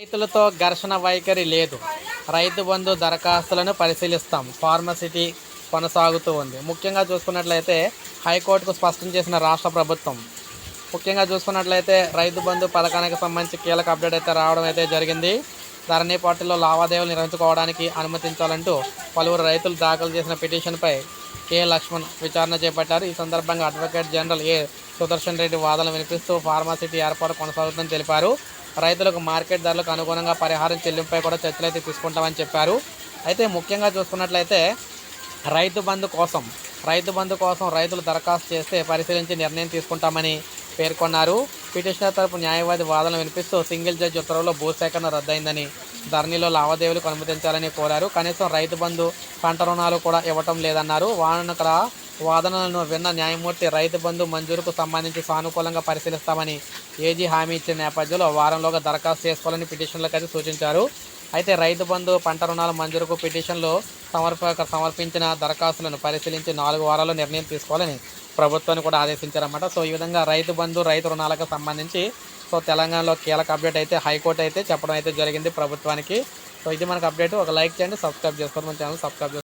రైతులతో ఘర్షణ వైఖరి లేదు. రైతు బంధు దరఖాస్తులను పరిశీలిస్తాం. ఫార్మసిటీ కొనసాగుతూ ఉంది. ముఖ్యంగా చూసుకున్నట్లయితే హైకోర్టుకు స్పష్టం చేసిన రాష్ట్ర ప్రభుత్వం. ముఖ్యంగా చూసుకున్నట్లయితే రైతు బంధు పథకానికి సంబంధించి కీలక అప్డేట్ అయితే రావడం అయితే జరిగింది. ధరణి పార్టీలో లావాదేవీలు నిర్వహించుకోవడానికి అనుమతించాలంటూ పలువురు రైతులు దాఖలు చేసిన పిటిషన్పై కె. లక్ష్మణ్ విచారణ చేపట్టారు. ఈ సందర్భంగా advocate general A. Sudarshan Reddy వాదనలు వినిపిస్తూ ఫార్మాసిటీ ఏర్పాటు కొనసాగుతుందని తెలిపారు. రైతులకు మార్కెట్ ధరలకు అనుగుణంగా పరిహారం చెల్లింపై కూడా చర్చలు అయితే తీసుకుంటామని చెప్పారు. అయితే ముఖ్యంగా చూసుకున్నట్లయితే రైతు బంధు కోసం రైతు బంధు కోసం రైతులు దరఖాస్తు చేస్తే పరిశీలించి నిర్ణయం తీసుకుంటామని పేర్కొన్నారు. పిటిషనర్ తరపు న్యాయవాది వాదనలు వినిపిస్తూ సింగిల్ జడ్జి ఉత్తర్వులో భూసేకరణ రద్దయిందని ధరణిలో లావాదేవీలకు అనుమతించాలని కోరారు. కనీసం రైతు బంధు పంట రుణాలు కూడా ఇవ్వటం లేదన్నారు. వానకల వాదనలను విన్న న్యాయమూర్తి రైతు బంధు మంజూరుకు సంబంధించి సానుకూలంగా పరిశీలిస్తామని ఏజీ హామీ ఇచ్చిన నేపథ్యంలో వారంలోగా దరఖాస్తు చేసుకోవాలని పిటిషన్లకైతే సూచించారు. అయితే రైతు బంధు పంట రుణాల మంజూరుకు పిటిషన్లు సమర్పక సమర్పించిన దరఖాస్తులను పరిశీలించి నాలుగు వారాల్లో నిర్ణయం తీసుకోవాలని ప్రభుత్వాన్ని కూడా ఆదేశించారన్నమాట. సో ఈ విధంగా రైతు బంధు రైతు రుణాలకు సంబంధించి సో తెలంగాణలో కీలక అప్డేట్ అయితే హైకోర్టు అయితే చెప్పడం అయితే జరిగింది ప్రభుత్వానికి. సో ఇది మనకు అప్డేట్. ఒక లైక్ చేయండి సబ్స్క్రైబ్ చేసుకోండి. మన ఛానల్ సబ్స్క్రైబ్